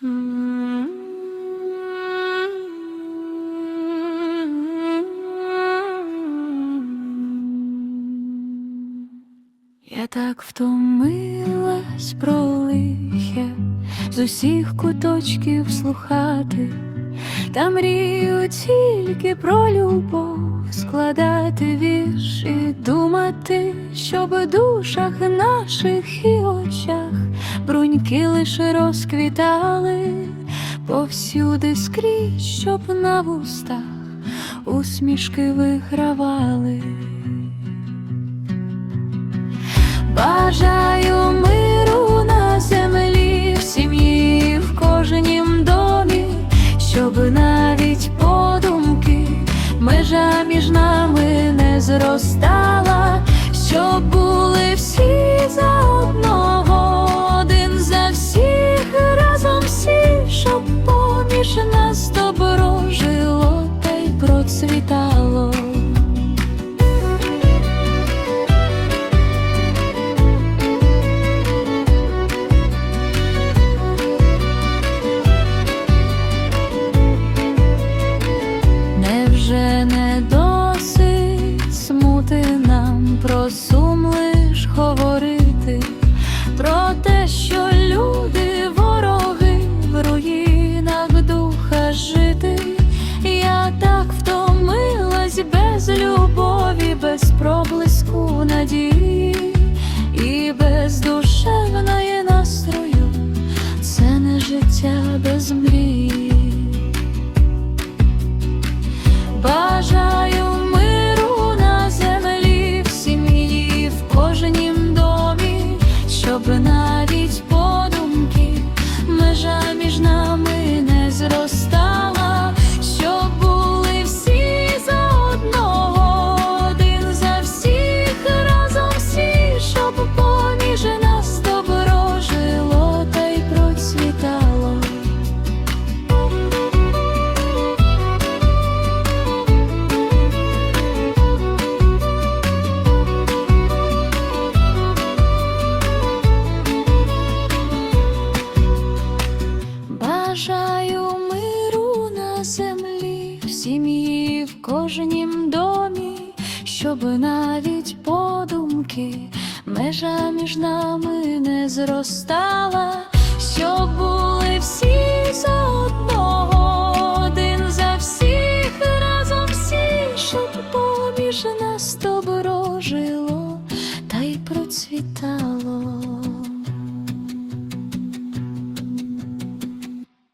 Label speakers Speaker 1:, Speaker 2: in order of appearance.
Speaker 1: Я так втомилась про лихе з усіх куточків слухати, та мрію тільки про любов, складати вірш і думати, щоб душах наших бруньки лише розквітали повсюди скрізь, щоб на вустах усмішки вигравали. Бажаю миру на землі, в сім'ї, в кожнім домі, щоб навіть подумки межа між нами не зростала, щоб надії і без землі, в сім'ї, в кожнім домі, щоб навіть подумки межа між нами не зростала, щоб були всі за одного, один за всіх, разом всі, щоб поміж нас добро жило та й процвітало.